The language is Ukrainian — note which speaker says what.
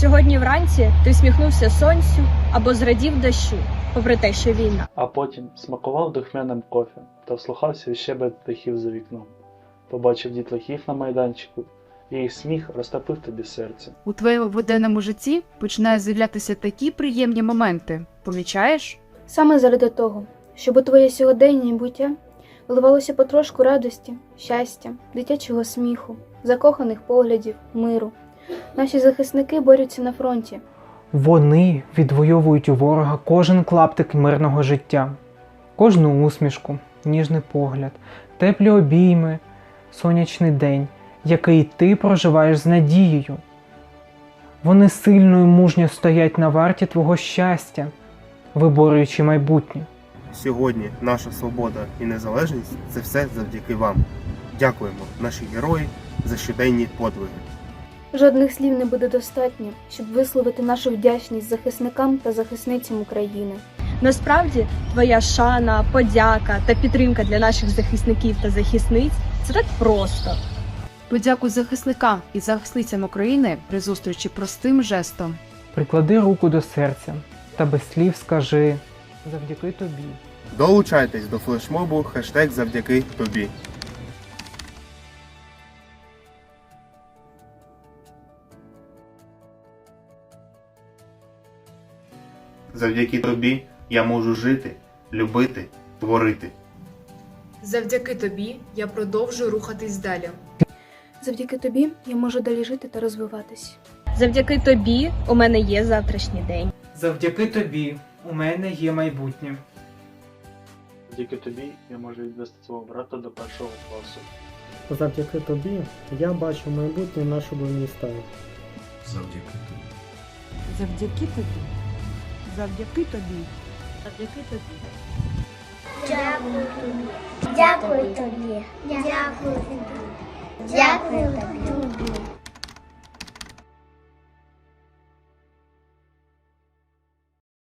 Speaker 1: Сьогодні вранці ти сміхнувся сонцю або зрадів дощу, попри те, що війна.
Speaker 2: А потім смакував духмяним кофе та вслухався в щебет птахів за вікном. Побачив дітлахів на майданчику, і їх сміх розтопив тобі серце.
Speaker 3: У твоєму буденному житті починають з'являтися такі приємні моменти. Помічаєш?
Speaker 4: Саме заради того, щоб у твоє сьогодення буття вливалося потрошку радості, щастя, дитячого сміху, закоханих поглядів, миру. Наші захисники борються на фронті.
Speaker 5: Вони відвоюють у ворога кожен клаптик мирного життя, кожну усмішку, ніжний погляд, теплі обійми, сонячний день, який ти проживаєш з надією. Вони сильно і мужньо стоять на варті твого щастя, виборюючи майбутнє.
Speaker 6: Сьогодні наша свобода і незалежність це все завдяки вам. Дякуємо, наші герої, за щоденні подвиги.
Speaker 4: Жодних слів не буде достатньо, щоб висловити нашу вдячність захисникам та захисницям України.
Speaker 1: Насправді, твоя шана, подяка та підтримка для наших захисників та захисниць це так просто.
Speaker 3: Подякуй захисникам і захисницям України при зустрічі простим жестом.
Speaker 5: Приклади руку до серця та без слів скажи завдяки тобі.
Speaker 6: Долучайтесь до флешмобу хештег завдяки тобі. Завдяки тобі я можу жити, любити, творити.
Speaker 3: Завдяки тобі я продовжую рухатись далі.
Speaker 4: Завдяки тобі я можу далі жити та розвиватись.
Speaker 1: Завдяки тобі у мене є завтрашній день.
Speaker 5: Завдяки тобі у мене є майбутнє.
Speaker 2: Тільки тобі я можу відвести свого брата до першого класу.
Speaker 7: Завдяки тобі я бачу майбутнє нашого міста.
Speaker 8: завдяки тобі.
Speaker 3: Завдяки тобі. Завдяки тобі.
Speaker 1: Завдяки тобі.
Speaker 9: Дякую тобі. Дякую тобі. Дякую тобі. Дякую тобі.